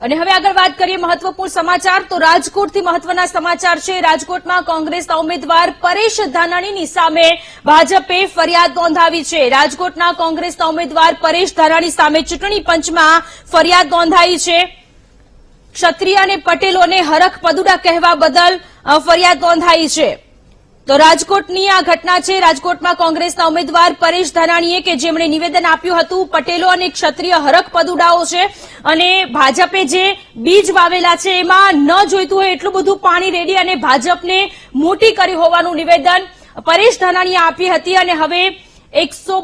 અને હવે આગળ વાત કરીએ મહત્વપૂર્ણ સમાચાર. તો રાજકોટથી મહત્વના સમાચાર છે. રાજકોટમાં કોંગ્રેસના ઉમેદવાર પરેશ ધાનાણીની સામે ભાજપે ફરિયાદ નોંધાવી છે. રાજકોટના કોંગ્રેસના ઉમેદવાર પરેશ ધાનાણી સામે ચૂંટણી પંચમાં ફરિયાદ નોંધાઈ છે. ક્ષત્રિય અને પટેલોને હરખ પદુડા કહેવા બદલ ફરિયાદ નોંધાઈ છે. તો રાજકોટની આ ઘટના છે. રાજકોટમાં કોંગ્રેસના ઉમેદવાર પરેશ ધાનાણીએ કે જેમણે નિવેદન આપ્યું હતું, પટેલો અને ક્ષત્રિય હરકપદ પદુડાઓ છે અને ભાજપે જે બીજ વાવેલા છે એમાં ન જોઈતું હોય એટલું બધું પાણી રેડી અને ભાજપને મોટી કરી હોવાનું નિવેદન પરેશ ધાનાણીએ આપી હતી અને હવે એકસો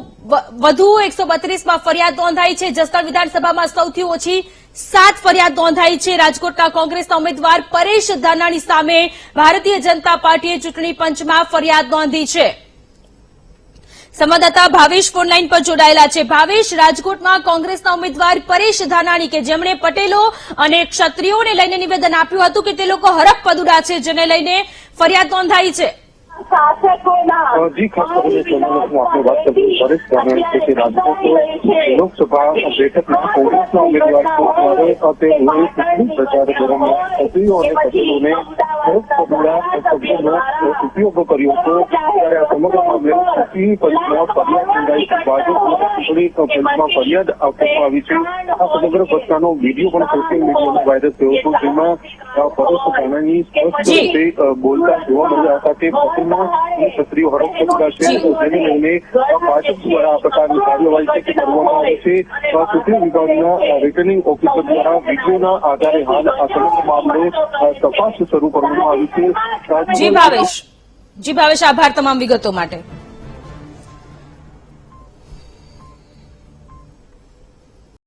વધુ એકસો બત્રીસમાં ફરિયાદ નોંધાઈ છે. જસદણ વિધાનસભામાં સૌથી ઓછી સાત ફરિયાદ નોંધાઈ છે. રાજકોટના કોંગ્રેસના ઉમેદવાર પરેશ ધાનાણી સામે ભારતીય જનતા પાર્ટીએ ચૂંટણી પંચમાં ફરિયાદ નોંધી છે. સંવાદદાતા ભાવેશ ફોનલાઈન પર જોડાયેલા છે. ભાવેશ, રાજકોટમાં કોંગ્રેસના ઉમેદવાર પરેશ ધાનાણી કે જેમણે પટેલો અને ક્ષત્રિયોને લઈને નિવેદન આપ્યું હતું કે તે લોકો હરખ પદુડા છે, જેને લઈને ફરિયાદ નોંધાઈ છે. અ, જી ખાસ કરીને ચેનલમાં આપણે વાત કરવી પરેશ ધાનાણી છે કે રાજકોટ લોકસભા બેઠકમાં કોંગ્રેસના ઉમેદવાર દ્વારા તે રોજ ચૂંટણી પ્રચાર દરમિયાન ક્ષત્રિયો અને પટેલોને હરખ પગલા શબ્દોનો ઉપયોગ કર્યો હતો ત્યારે આ સમગ્ર મામલે ચૂંટણી પંચમાં ફરિયાદ નોંધાઈ ભાજપ ચૂંટણી પંચમાં ફરિયાદ આપવામાં આવી છે આ સમગ્ર ઘટનાનો વીડિયો પણ સોશિયલ મીડિયામાં વાયરલ થયો હતો જેમાં પરેશ સ્પષ્ટ રીતે બોલતા જોવા મળ્યા હતા કે પટેલના અને ક્ષત્રિયો પગલા છે. જેને લઈને ભાજપ દ્વારા આ પ્રકારની કાર્યવાહી છે તે કરવામાં આવી છે ચૂંટણી વિભાગના રિટર્નિંગ ઓફિસર દ્વારા વિડીયોના આધારે હાલ આ સમગ્ર મામલે તપાસ શરૂ જી ભાવેશ. જી ભાવેશ આભાર તમામ વિગતો માટે.